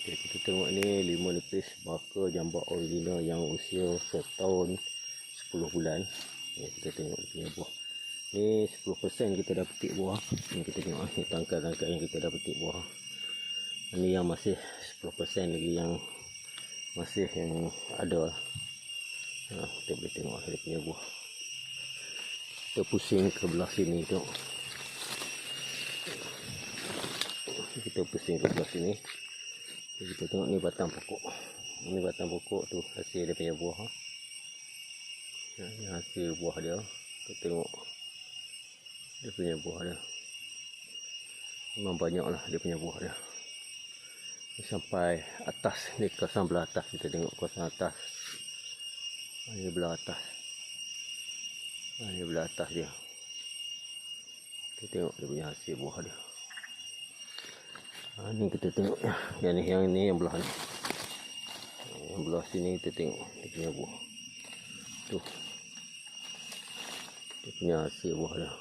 Okay, kita tengok ni lima nipis baka jambak original yang usia setahun 10 bulan. Ni kita tengok dia buah. Ni 10% kita dah petik buah. Ni kita tengok ni tangkai-tangkai yang kita dah petik buah. Ni yang masih 10% lagi yang masih yang ada. Ha, kita boleh tengok dia punya buah. Kita pusing ke belah sini tengok. Kita pusing ke belah sini. Kita tengok ni batang pokok. Ini batang pokok tu hasil dia punya buah. Ha, ni hasil buah dia. Kita tengok dia punya buah dia. Memang banyak lah dia punya buah dia. Ni sampai atas ni kawasan belah atas kita tengok kawasan atas. Ha, Ini belah atas. Ha, Ini belah atas dia. Kita tengok dia punya hasil buah dia. Ha, ni kita tengok ya. Yang ni yang ni yang belah ni. Yang belah sini kita tengok dia punya buah. Tu. Dia punya hasil buah dia.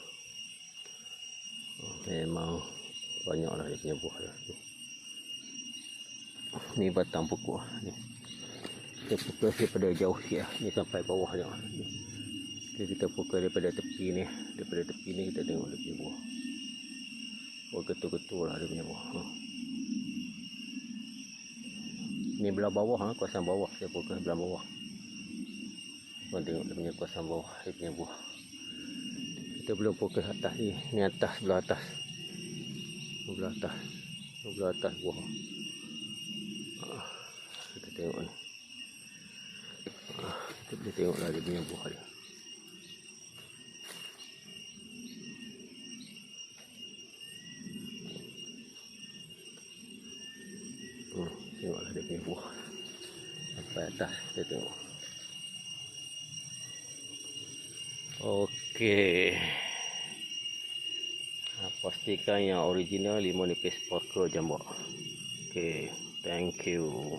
Ha, memang banyaklah dia punya buah dia. Tu. Ni batang pokok ni. Kita pukul daripada jauh sikit lah. Ni sampai bawah. Ni. Jadi kita pukul daripada tepi ni. Daripada tepi ni kita tengok dia punya buah. Oh getul-getul lah dia punya buah. Ha. Ni belah bawah ha, kawasan bawah saya pukul belah bawah. Kau tengok dia punya kawasan bawah dia punya buah. Kita belum fokus atas ni. Ni atas belah atas. Belah atas. Belah atas buah. Ha. Kita tengok ni. Ha. Kita boleh tengok lah dia punya buah dia. Tengoklah dia punya buah. Sampai atas kita tengok. Okey. Pastikan yang original limau nipis Parker jambak. Okey, thank you.